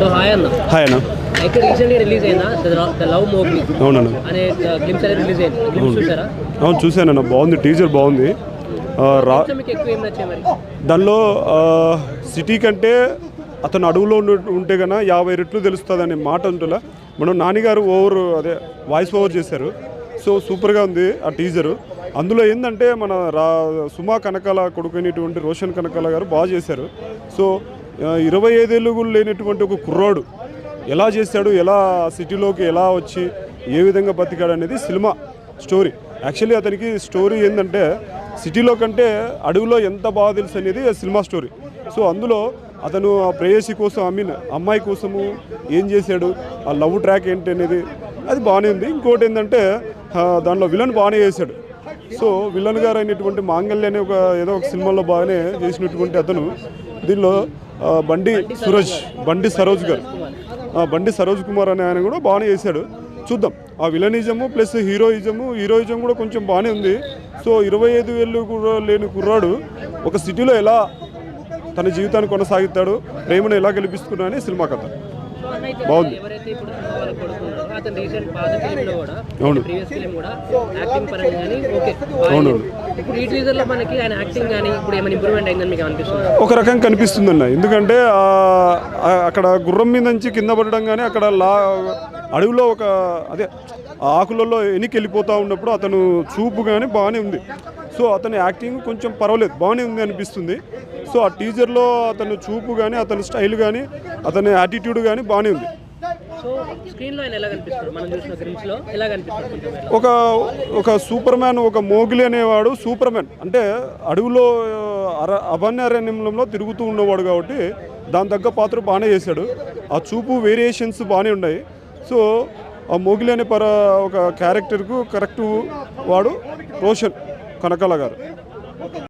Hi అన్న. Hi అన్న. అయితే రీసెంట్గా రిలీజ్ అయిందా? ద లవ్ మోగ్లీ అవునన్న. అనే గ్లిమ్స్ అనేది రిలీజ్ అయింది. గ్లిమ్స్ చూసారా? అవును చూశానన్న. బాగుంది టీజర్ బాగుంది. రా దానిలో సిటీ కంటే అతను అడవులో ఉంటే కన్నా యాభై రెట్లు తెలుస్తుంది అనే మాట ఉంటుందా? మనం నానిగారు ఓవర్ అదే వాయిస్ ఓవర్ చేశారు. సో సూపర్గా ఉంది ఆ టీజరు అందులో ఏంటంటే మన రా సుమా కనకాల కొడుకునేటువంటి రోషన్ కనకాల గారు బాగా చేశారు. సో ఇరవై ఐదేళ్ళు కూడా లేనటువంటి ఒక కుర్రాడు ఎలా చేశాడు ఎలా సిటీలోకి ఎలా వచ్చి ఏ విధంగా బతికాడు అనేది సినిమా స్టోరీ. యాక్చువల్లీ అతనికి స్టోరీ ఏంటంటే సిటీలో కంటే అడవిలో ఎంత బాగా తెలుసు అనేది సినిమా స్టోరీ. సో అందులో అతను ఆ ప్రేయసి కోసం ఐ మీన్ అమ్మాయి కోసము ఏం చేశాడు ఆ లవ్ ట్రాక్ ఏంటి అనేది అది బాగానే ఉంది. ఇంకోటి ఏంటంటే దానిలో విలన్ బాగానే చేశాడు. సో విలన్ గారు అయినటువంటి మాంగల్య అనే ఒక ఏదో ఒక సినిమాలో బాగానే చేసినటువంటి అతను. దీనిలో బండి సురజ్ బండి సరోజ్ గారు. బండి సరోజ్ కుమార్ అనే ఆయన కూడా బాగానే చేశాడు. చూద్దాం. ఆ విలనిజము ప్లస్ హీరోయిజము హీరోయిజం కూడా కొంచెం బాగానే ఉంది. సో ఇరవై ఐదు వేలు కూడా లేని కుర్రాడు ఒక సిటీలో ఎలా తన జీవితాన్ని కొనసాగుతాడు ప్రేమను ఎలా గెలిపిస్తున్నా అని సినిమా కథ. బాగుంది. అతను రీసెంట్ పాత కూడా అవును. ప్రీవియస్ ఫిలిం కూడా యాక్టింగ్ పరంగా కానీ ఓకే. అవును. ఇప్పుడు ఈ టీజర్లో మనకి ఆయన యాక్టింగ్ కానీ ఇప్పుడు ఏమైనా ఇంప్రూవ్మెంట్ అయిందని మీకు అనిపిస్తుంది ఒక రకం కనిపిస్తుందన్న. ఎందుకంటే అక్కడ గుర్రం మీద నుంచి కింద పడడం కానీ అక్కడ లా అడవిలో ఒక అదే ఆకులలో ఎనికి వెళ్ళిపోతూ ఉన్నప్పుడు అతను చూపు కానీ బాగానే ఉంది. సో అతని యాక్టింగ్ కొంచెం పర్వాలేదు. బాగానే ఉంది అనిపిస్తుంది. సో ఆ టీజర్లో అతను చూపు కానీ అతని స్టైల్ కానీ అతని యాటిట్యూడ్ కానీ బాగానే ఉంది. ఆయన ఎలా మనం చూసిన ఎలా ఒక ఒక సూపర్ మ్యాన్ ఒక మోగిలి అనేవాడు సూపర్ మ్యాన్ అంటే అడవిలో అర అభయారణ్యంలో తిరుగుతూ ఉన్నవాడు కాబట్టి దాని తగ్గ పాత్ర బాగానే చేశాడు. ఆ చూపు వేరియేషన్స్ బాగానే ఉన్నాయి. సో ఆ మోగిలి అనే పర ఒక క్యారెక్టర్కు కరెక్ట్ వాడు రోషన్ కనకాల గారు.